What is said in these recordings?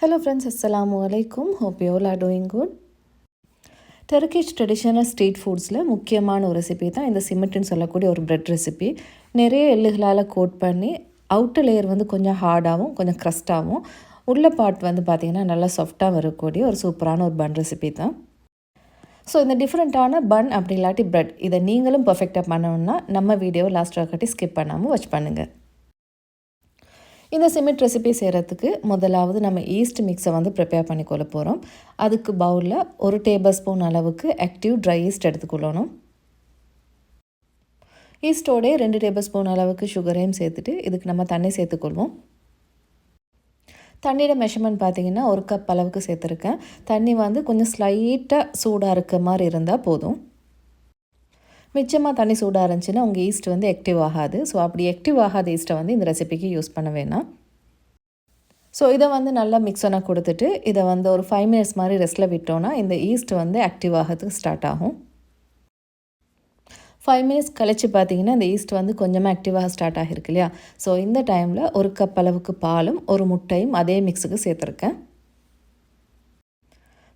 Hello friends அஸ்லாம் வலைக்கும் hope you all are doing good. Turkish street ஃபுட்ஸில் முக்கியமான ஒரு ரெசிபி தான் இந்த சிமெண்ட்னு சொல்லக்கூடிய ஒரு ப்ரெட் ரெசிபி நிறைய எள்ளுகளால் கோட் பண்ணி அவுட்டர் லேயர் வந்து கொஞ்சம் ஹார்டாகவும் கொஞ்சம் க்ரஸ்டாகவும் உள்ள பார்ட் வந்து பார்த்திங்கன்னா நல்லா சாஃப்டாக வரக்கூடிய ஒரு சூப்பரான ஒரு பன் ரெசிபி தான். ஸோ இந்த டிஃப்ரெண்ட்டான பன் அப்படி இல்லாட்டி ப்ரெட் இதை நீங்களும் பர்ஃபெக்டாக பண்ணணுன்னா நம்ம வீடியோவை லாஸ்ட் வரைக்கும் ஸ்கிப் பண்ணாமல் வாட்ச் பண்ணுங்கள் இந்த சிமெண்ட் ரெசிபி செய்கிறதுக்கு முதலாவது நம்ம ஈஸ்ட் மிக்ஸை வந்து ப்ரிப்பேர் பண்ணிக்கொள்ள போகிறோம் அதுக்கு பவுலில் ஒரு டேபிள் ஸ்பூன் அளவுக்கு ஆக்டிவ் ட்ரை ஈஸ்ட் எடுத்துக்கொள்ளணும். ஈஸ்டோடே ரெண்டு டேபிள் ஸ்பூன் அளவுக்கு சுகரையும் சேர்த்துட்டு இதுக்கு நம்ம தண்ணி சேர்த்துக்கொள்வோம். தண்ணியோட மெஷர்மெண்ட் பார்த்திங்கன்னா ஒரு கப் அளவுக்கு சேர்த்துருக்கேன். தண்ணி வந்து கொஞ்சம் ஸ்லைட்டாக சூடாக இருக்க மாதிரி இருந்தால் போதும். மிச்சமாக தண்ணி சூடாக இருந்துச்சுன்னா உங்கள் ஈஸ்ட் வந்து ஆக்டிவ் ஆகாது. ஸோ அப்படி ஆக்டிவ் ஆகாத ஈஸ்ட்டை வந்து இந்த ரெசிபிக்கு யூஸ் பண்ண வேணாம். ஸோ இதை வந்து நல்லா மிக்ஸ் பண்ண கொடுத்துட்டு இதை வந்து ஒரு ஃபைவ் மினிட்ஸ் மாதிரி ரெஸ்ட்டில் விட்டோன்னா இந்த ஈஸ்ட் வந்து ஆக்டிவ் ஆகிறதுக்கு ஸ்டார்ட் ஆகும். ஃபைவ் மினிட்ஸ் கழித்து பார்த்தீங்கன்னா இந்த ஈஸ்ட் வந்து கொஞ்சமாக ஆக்டிவாக ஸ்டார்ட் ஆகிருக்கு இல்லையா? ஸோ இந்த டைமில் ஒரு கப் அளவுக்கு பாலும் ஒரு முட்டையும் அதே மிக்ஸுக்கு சேர்த்துருக்கேன்.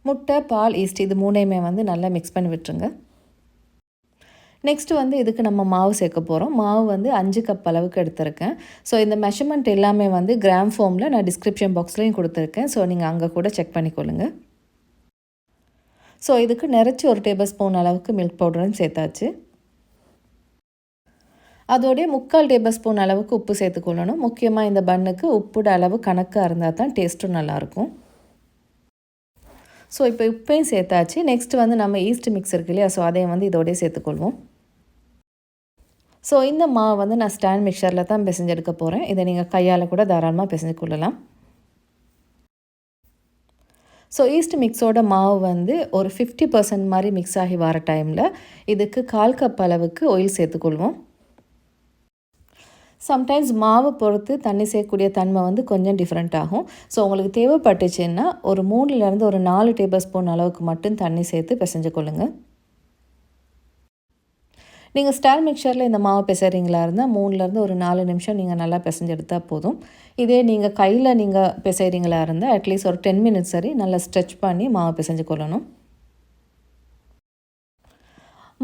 முட்டை பால் ஈஸ்ட் இது மூணையுமே வந்து நல்லா மிக்ஸ் பண்ணி விட்டுருங்க. நெக்ஸ்ட்டு வந்து இதுக்கு நம்ம மாவு சேர்க்க போகிறோம் மாவு வந்து அஞ்சு கப் அளவுக்கு எடுத்திருக்கேன். ஸோ இந்த மெஷர்மெண்ட் எல்லாமே வந்து கிராம் ஃபார்மில் நான் டிஸ்கிரிப்ஷன் பாக்ஸ்லேயும் கொடுத்துருக்கேன். ஸோ நீங்கள் அங்கே கூட செக் பண்ணிக்கொள்ளுங்கள் ஸோ இதுக்கு நிறச்சி ஒரு டேபிள் ஸ்பூன் அளவுக்கு மில்க் பவுடரும் சேர்த்தாச்சு. அதோடைய முக்கால் டேபிள் ஸ்பூன் அளவுக்கு உப்பு சேர்த்துக்கொள்ளணும் முக்கியமாக இந்த பண்ணுக்கு உப்போட அளவு கணக்காக இருந்தால் தான் டேஸ்ட்டும் நல்லாயிருக்கும் ஸோ இப்போ உப்பையும் சேர்த்தாச்சு. நெக்ஸ்ட் வந்து நம்ம ஈஸ்ட் மிக்ஸ் இருக்கு இல்லையா? ஸோ அதையும் வந்து இதோடய சேர்த்துக்கொள்வோம் ஸோ இந்த மாவு வந்து நான் ஸ்டாண்ட் மிக்சரில் தான் பிசைஞ்செடுக்க போகிறேன் இதை நீங்கள் கையால் கூட தாராளமாக பிசைஞ்சு கொள்ளலாம். ஸோ ஈஸ்ட் மிக்ஸோட மாவு வந்து ஒரு ஃபிஃப்டி பர்சன்ட் மாதிரி மிக்ஸ் ஆகி வர டைமில் இதுக்கு கால் கப் அளவுக்கு ஆயில் சேர்த்துக்கொள்வோம் சம்டைம்ஸ் மாவு பொறுத்து தண்ணி சேர்க்கக்கூடிய தன்மை வந்து கொஞ்சம் டிஃப்ரெண்ட் ஆகும். ஸோ உங்களுக்கு தேவைப்பட்டுச்சுன்னா ஒரு மூணுலேருந்து ஒரு நாலு டேபிள் ஸ்பூன் அளவுக்கு மட்டும் தண்ணி சேர்த்து பிசைஞ்சு கொள்ளுங்கள் நீங்கள் ஸ்டார் மிக்சரில் இந்த மாவு பிசைறீங்களா இருந்தால் மூணுலேருந்து ஒரு நாலு நிமிஷம் நீங்கள் நல்லா பிசைஞ்சு எடுத்தால் போதும். இதே நீங்கள் கையில் நீங்கள் பிசைறீங்களா இருந்தால் அட்லீஸ்ட் ஒரு டென் மினிட்ஸ் சரி நல்லா ஸ்ட்ரெச் பண்ணி மாவு பிசைஞ்சு கொள்ளணும்.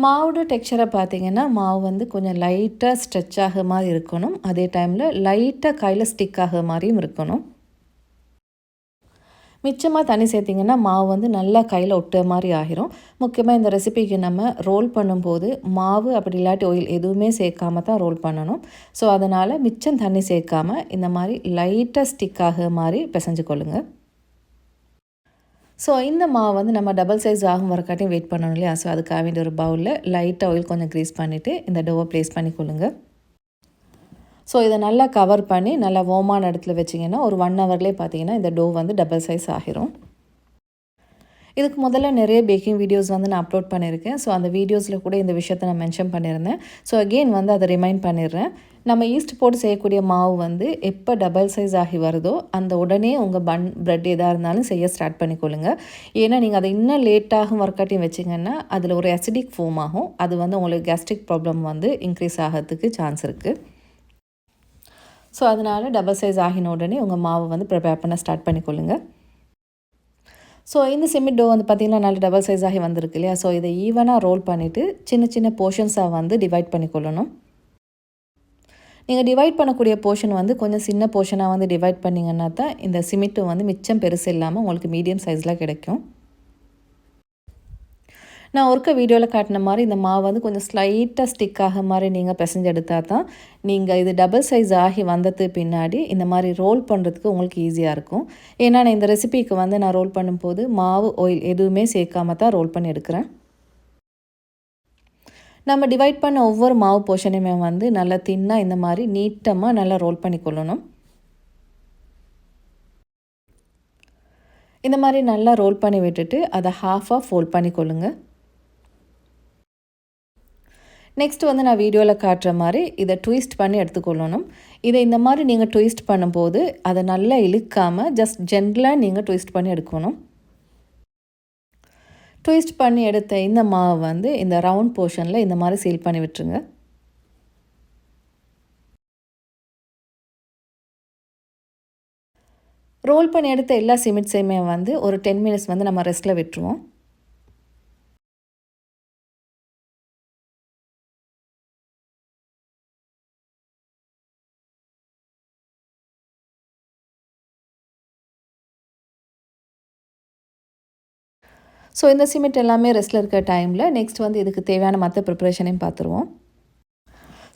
மாவோட டெக்ஸ்சரை பார்த்தீங்கன்னா மாவு வந்து கொஞ்சம் லைட்டாக ஸ்ட்ரெச் ஆக மாதிரி இருக்கணும். அதே டைமில் லைட்டாக கையில் ஸ்டிக் ஆக மாதிரியும் இருக்கணும். மிச்சமாக தண்ணி சேர்த்திங்கன்னா மாவு வந்து நல்லா கையில் ஒட்டுற மாதிரி ஆகிரும். முக்கியமாக இந்த ரெசிபிக்கு நம்ம ரோல் பண்ணும்போது மாவு அப்படி இல்லாட்டி ஆயில் எதுவுமே சேர்க்காம தான் ரோல் பண்ணணும். ஸோ அதனால் மிச்சம் தண்ணி சேர்க்காமல் இந்த மாதிரி லைட்டாக ஸ்டிக் ஆகிற மாதிரி பிசைஞ்சு கொள்ளுங்கள் ஸோ இந்த மாவு வந்து நம்ம டபுள் சைஸ் ஆகும் வரக்காட்டியும் வெயிட் பண்ணணும் இல்லையா? ஸோ அதுக்காக வேண்டிய ஒரு பவுலில் லைட்டாக ஆயில் கொஞ்சம் க்ரீஸ் பண்ணிவிட்டு இந்த டோவை ப்ளேஸ் பண்ணி கொள்ளுங்கள் ஸோ இதை நல்லா கவர் பண்ணி நல்லா ஓமான இடத்துல வச்சிங்கன்னா ஒரு ஒன் ஹவர்லேயே பார்த்தீங்கன்னா இந்த டோ வந்து டபுள் சைஸ் ஆகிரும். இதுக்கு முதல்ல நிறைய பேக்கிங் வீடியோஸ் வந்து நான் அப்லோட் பண்ணியிருக்கேன். ஸோ அந்த வீடியோஸில் கூட இந்த விஷயத்தை நான் மென்ஷன் பண்ணியிருந்தேன். ஸோ அகெயின் வந்து அதை ரிமைண்ட் பண்ணிடுறேன். நம்ம ஈஸ்ட் போட்டு செய்யக்கூடிய மாவு வந்து எப்போ டபுள் சைஸ் ஆகி வருதோ அந்த உடனே உங்கள் பன் ப்ரெட் எதாக இருந்தாலும் செய்ய ஸ்டார்ட் பண்ணிக்கொள்ளுங்க. ஏன்னா நீங்கள் அதை இன்னும் லேட்டாகும் ஒர்க்காட்டியும் வச்சிங்கன்னா அதில் ஒரு அசிடிக் ஃபோம் ஆகும். அது வந்து உங்களுக்கு கேஸ்ட்ரிக் ப்ராப்ளம் வந்து இன்க்ரீஸ் ஆகிறதுக்கு சான்ஸ் இருக்குது ஸோ அதனால் டபுள் சைஸ் ஆகின உடனே உங்கள் மாவை வந்து ப்ரிப்பேர் பண்ண ஸ்டார்ட் பண்ணிக்கொள்ளுங்க. ஸோ இந்த சிமெண்ட் டோ வந்து பார்த்திங்கன்னா நல்ல டபுள் சைஸ் ஆகி வந்திருக்கு இல்லையா? ஸோ இதை ஈவனாக ரோல் பண்ணிவிட்டு சின்ன சின்ன போர்ஷன்ஸாக வந்து டிவைட் பண்ணிக்கொள்ளணும். நீங்கள் டிவைட் பண்ணக்கூடிய போர்ஷன் வந்து கொஞ்சம் சின்ன போர்ஷனாக வந்து டிவைட் பண்ணிங்கன்னா தான் இந்த சிமெண்ட்டும் வந்து மிச்சம் பெருசு இல்லாமல் உங்களுக்கு மீடியம் சைஸில் கிடைக்கும். நான் ஒருக்க வீடியோவில் காட்டின மாதிரி இந்த மாவு வந்து கொஞ்சம் ஸ்லைட்டாக ஸ்டிக் ஆக மாதிரி நீங்கள் பிசைஞ்சு எடுத்தால் தான் நீங்கள் இது டபுள் சைஸ் ஆகி வந்தது பின்னாடி இந்த மாதிரி ரோல் பண்ணுறதுக்கு உங்களுக்கு ஈஸியாக இருக்கும். ஏன்னா நான் இந்த ரெசிபிக்கு வந்து நான் ரோல் பண்ணும்போது மாவு ஆயில் எதுவுமே சேர்க்காம தான் ரோல் பண்ணி எடுக்கிறேன். நம்ம டிவைட் பண்ண ஒவ்வொரு மாவு போர்ஷனையுமே வந்து நல்லா தின்னாக இந்த மாதிரி நீட்டமாக நல்லா ரோல் பண்ணி கொள்ளணும். இந்த மாதிரி நல்லா ரோல் பண்ணி விட்டுட்டு அதை ஹாஃபாக ஃபோல்ட் பண்ணி கொள்ளுங்கள் நெக்ஸ்ட் வந்து நான் வீடியோவில் காட்டுற மாதிரி இதை ட்விஸ்ட் பண்ணி எடுத்துக்கொள்ளணும். இதை இந்த மாதிரி நீங்கள் ட்விஸ்ட் பண்ணும்போது அதை நல்லா இழுக்காமல் ஜஸ்ட் ஜென்ரலாக நீங்கள் ட்விஸ்ட் பண்ணி எடுக்கணும். ட்விஸ்ட் பண்ணி எடுத்த இந்த மாவை வந்து இந்த ரவுண்ட் போர்ஷனில் இந்த மாதிரி சீல் பண்ணி விட்டுருங்க. ரோல் பண்ணி எடுத்த எல்லா சிமெண்ட்ஸையுமே வந்து ஒரு டென் மினிட்ஸ் வந்து நம்ம ரெஸ்ட்டில் விட்டுருவோம். ஸோ இந்த சிமெண்ட் எல்லாமே ரெஸ்ட்டில் இருக்க டைமில் நெக்ஸ்ட் வந்து இதுக்கு தேவையான மற்ற ப்ரிப்பரேஷனையும் பார்த்துருவோம்.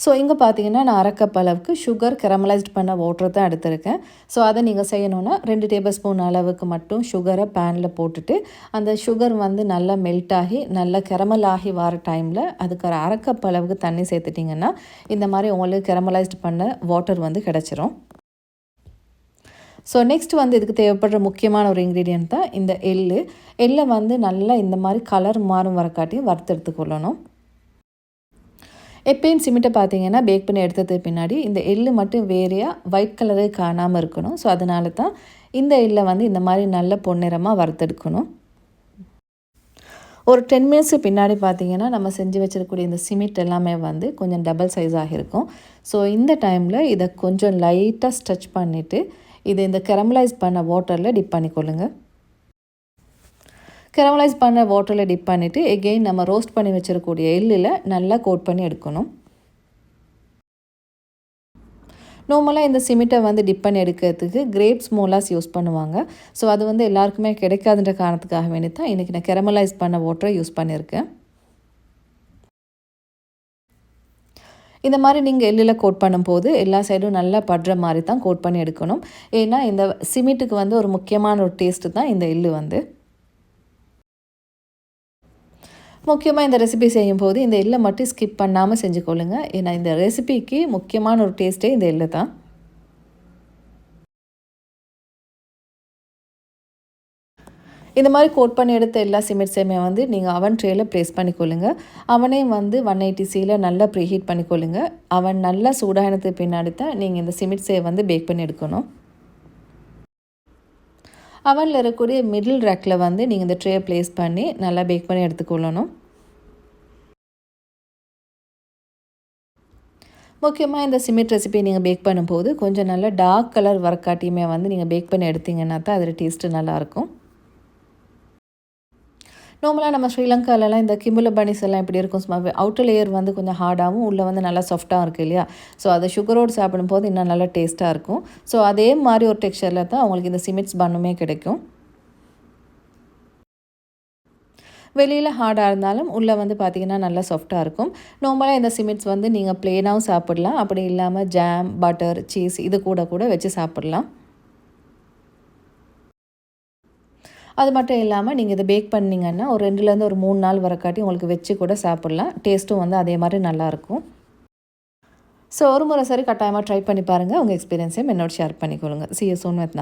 ஸோ இங்கே பார்த்தீங்கன்னா நான் அரைக்கப் அளவுக்கு சுகர் கெரமலைஸ்ட் பண்ண வாட்டர் தான் எடுத்திருக்கேன். ஸோ அதை நீங்கள் செய்யணுன்னா ரெண்டு டேபிள் ஸ்பூன் அளவுக்கு மட்டும் சுகரை பேனில் போட்டுட்டு அந்த சுகர் வந்து நல்லா மெல்ட் ஆகி நல்லா கெரமல் ஆகி வர டைமில் அதுக்கு ஒரு அரைக்கப் அளவுக்கு தண்ணி சேர்த்துட்டிங்கன்னா இந்த மாதிரி உங்களுக்கு கெரமலைஸ்ட் பண்ண வாட்டர் வந்து கிடச்சிரும். ஸோ நெக்ஸ்ட் வந்து இதுக்கு தேவைப்படுற முக்கியமான ஒரு இன்க்ரீடியன்ட் தான் இந்த எள்ளு. எள்ளை வந்து நல்லா இந்த மாதிரி கலர் மாறும் வரக்காட்டியும் வறுத்தெடுத்து கொள்ளணும் எப்பயும் சிமெண்ட்டை பார்த்தீங்கன்னா பேக் பண்ணி எடுத்ததுக்கு பின்னாடி இந்த எள்ளு மட்டும் வேறையாக ஒயிட் கலரே காணாமல் இருக்கணும். ஸோ அதனால தான் இந்த எள்ளை வந்து இந்த மாதிரி நல்ல பொன்னிறமாக வறுத்தெடுக்கணும் ஒரு டென் மினிட்ஸுக்கு பின்னாடி பார்த்தீங்கன்னா நம்ம செஞ்சு வச்சிருக்கக்கூடிய இந்த சிமெண்ட் எல்லாமே வந்து கொஞ்சம் டபுள் சைஸ் ஆகியிருக்கும். ஸோ இந்த டைமில் இதை கொஞ்சம் லைட்டாக ஸ்ட்ரெச் பண்ணிவிட்டு இது இந்த கெரமலைஸ் பண்ண வாட்டரில் டிப் பண்ணிக்கொள்ளுங்கள் கெரமலைஸ் பண்ண வாட்டரில் டிப் பண்ணிவிட்டு எகெயின் நம்ம ரோஸ்ட் பண்ணி வச்சிருக்கக்கூடிய எள்ளில் நல்லா கோட் பண்ணி எடுக்கணும். நார்மலாக இந்த சிமெண்ட்டை வந்து டிப் பண்ணி எடுக்கிறதுக்கு கிரேப்ஸ் மோலாஸ் யூஸ் பண்ணுவாங்க. ஸோ அது வந்து எல்லாருக்குமே கிடைக்காதுன்ற காரணத்துக்காக வேண்டி தான் இன்றைக்கி நான் கெரமலைஸ் பண்ண வாட்டரை யூஸ் பண்ணியிருக்கேன். இந்த மாதிரி நீங்கள் எள்ளில் கோட் பண்ணும்போது எல்லா சைடும் நல்லா படுற மாதிரி தான் கோட் பண்ணி எடுக்கணும். ஏன்னா இந்த சிமெண்ட்டுக்கு வந்து ஒரு முக்கியமான ஒரு டேஸ்ட்டு தான் இந்த எள்ளு வந்து. முக்கியமாக இந்த ரெசிபி செய்யும்போது இந்த எள்ளை மட்டும் ஸ்கிப் பண்ணாமல் செஞ்சுக்கொள்ளுங்க. ஏன்னா இந்த ரெசிபிக்கு முக்கியமான ஒரு டேஸ்ட்டே இந்த எள்ளு தான். இந்த மாதிரி கோட் பண்ணி எடுத்த எல்லா சிமெண்ட்ஸையுமே வந்து நீங்கள் அவன் ட்ரேயில் ப்ளேஸ் பண்ணிக்கொள்ளுங்க. அவனையும் வந்து ஒன் எயிட்டி சியில் நல்லா ப்ரீஹீட் பண்ணிக்கொள்ளுங்க. அவன் நல்லா சூடானதுக்கு பின்னாடி தான் நீங்கள் இந்த சிமெண்ட்ஸை வந்து பேக் பண்ணி எடுக்கணும். அவனில் இருக்கக்கூடிய மிடில் ரேக்கில் வந்து நீங்கள் இந்த ட்ரேயை ப்ளேஸ் பண்ணி நல்லா பேக் பண்ணி எடுத்துக்கொள்ளணும். முக்கியமாக இந்த சிமெண்ட் ரெசிபி நீங்கள் பேக் பண்ணும்போது கொஞ்சம் நல்லா டார்க் கலர் வரக்காட்டியுமே வந்து நீங்கள் பேக் பண்ணி எடுத்தீங்கன்னா தான் அதில் டேஸ்ட்டு நல்லாயிருக்கும் நார்மலாக நம்ம ஸ்ரீலங்காலலாம் இந்த கிம்புல பனிஸ் எல்லாம் எப்படி இருக்கும்? சும்மா அவுட்டர் லேயர் வந்து கொஞ்சம் ஹார்டாகவும் உள்ளே வந்து நல்லா சாஃப்டாகவும் இருக்குது இல்லையா? ஸோ அதை சுகரோடு சாப்பிடும்போது இன்னும் நல்லா டேஸ்ட்டாக இருக்கும். ஸோ அதே மாதிரி ஒரு டெக்ஸ்சரில் தான் அவங்களுக்கு இந்த சிமெண்ட்ஸ் பண்ணுமே கிடைக்கும். வெளியில் ஹார்டாக இருந்தாலும் உள்ளே வந்து பார்த்திங்கன்னா நல்லா சாஃப்டாக இருக்கும். நார்மலாக இந்த சிமெண்ட்ஸ் வந்து நீங்கள் ப்ளெயினாகவும் சாப்பிட்லாம். அப்படி இல்லாமல் ஜாம் பட்டர் சீஸ் இது கூட கூட வச்சு சாப்பிட்லாம். அது மட்டும் இல்லாமல் நீங்கள் இதை பேக் பண்ணிங்கன்னா ஒரு ரெண்டுலேருந்து ஒரு மூணு நாள் வரக்காட்டி உங்களுக்கு வச்சு கூட சாப்பிட்லாம். டேஸ்ட்டும் வந்து அதே மாதிரி நல்லாயிருக்கும் ஸோ ஒரு முறை சரி கட்டாயமாக ட்ரை பண்ணி பாருங்கள் உங்கள் எக்ஸ்பீரியன்ஸையும் என்னோட ஷேர் பண்ணிக்கொள்ளுங்க. CS zone with